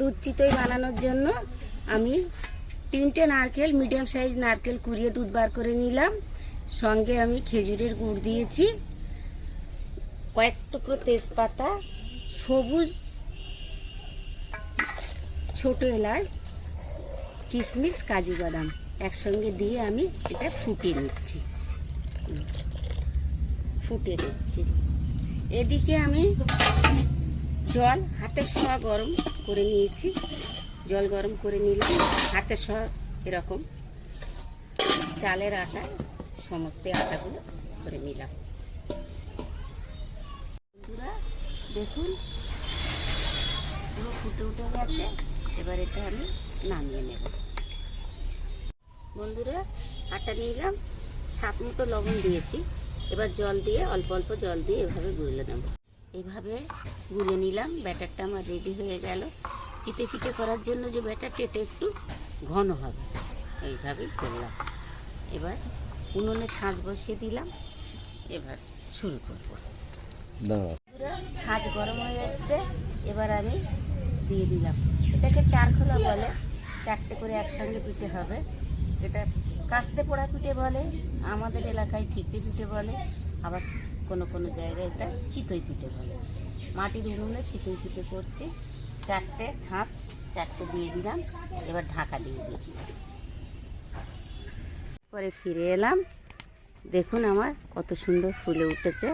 দুধ চিতই বানানোর জন্য আমি তিনটে নারকেল, মিডিয়াম সাইজ নারকেল কুড়িয়ে দুধ বার করে নিলাম। সঙ্গে আমি খেজুরের গুড় দিয়েছি। কয়েক টুকরো তেজপাতা, সবুজ ছোট এলাচ কিশমিশ কাজু বাদাম একসঙ্গে দিয়ে আমি এটা ফুটিয়ে নিচ্ছি। ফুটিয়ে নিচ্ছি। এদিকে আমি জল হাতে শোয়া গরম করে নিয়েছি। জল গরম করে নিলাম, হাতে শোয়া এরকম। চালের আটা, সমস্ত আটাগুলো করে নিলাম। বন্ধুরা, দেখুন, পুরো ফুটে উঠে গেছে। এবার এটা আমি নামিয়ে নেব। বন্ধুরা, আটা নিলাম। সাত মতো লবণ দিয়েছি। এবার জল দিয়ে, অল্প অল্প জল দিয়ে এভাবে গুলে নেব। এইভাবে গুলে নিলাম ব্যাটারটা আমার রেডি হয়ে গেল। চিতে পিঠে করার জন্য যে ব্যাটারটা এটা একটু ঘন হবে। এইভাবেই করলাম। এবার উনুনে ছাঁচ বসিয়ে দিলাম। এবার শুরু করব। ছাঁচ গরম হয়ে আসছে। এবার আমি দিয়ে দিলাম। এটাকে চার খোলা বলে চারটে করে একসঙ্গে পিঠে হবে। এটা কাস্তে পোড়া পিঠে বলে আমাদের এলাকায় ঠিকরি পিঠে বলে। আবার কোনো কোনো জায়গায় এটা চিতই পিঠে বলে। মাটির উনুনে চিতই পিঠে করছি। চারটে ছাঁচ, চারটে দিয়ে দিলাম, এবার ঢাকা দিয়ে দিচ্ছি। পরে ফিরে এলাম। দেখুন আমার কত সুন্দর ফুলে উঠেছে।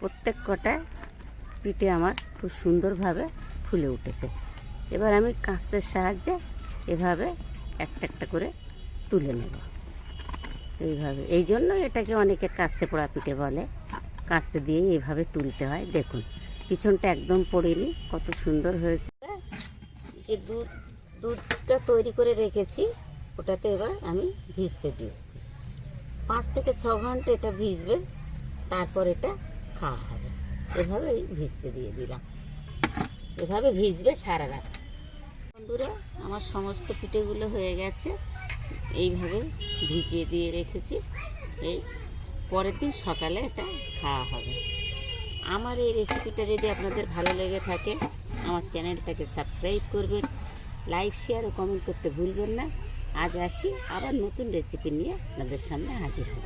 প্রত্যেক কটায় পিঠে আমার খুব সুন্দরভাবে ফুলে উঠেছে। এবার আমি কাস্তের সাহায্যে এভাবে একটা একটা করে তুলে নেব। এইভাবে। এই জন্য এটাকে অনেকে কাস্তে পোড়া পিঠে বলে। কাস্তে দিয়ে এইভাবে তুলতে হয়। দেখুন, পিছনটা একদম পড়েনি, কত সুন্দর হয়েছে। যে দুধ, দুধটা তৈরি করে রেখেছি, ওটাতে এবার আমি ভিজতে দিয়েছি পাঁচ থেকে ছ ঘণ্টা এটা ভিজবে, তারপর এটা খাওয়া হবে। এভাবে ভিজতে দিয়ে দিলাম। এভাবে ভিজবে সারা রাত। বন্ধুরা, আমার সমস্ত পিঠেগুলো হয়ে গেছে। এইভাবে ভিজিয়ে দিয়ে রেখেছি। এই পরের দিন সকালে এটা খাওয়া হবে। আমার এই রেসিপিটা যদি আপনাদের ভালো লেগে থাকে, আমার চ্যানেলটাকে সাবস্ক্রাইব করবেন, লাইক, শেয়ার ও কমেন্ট করতে ভুলবেন না। আজ আসি, আবার নতুন রেসিপি নিয়ে আপনাদের সামনে হাজির হব।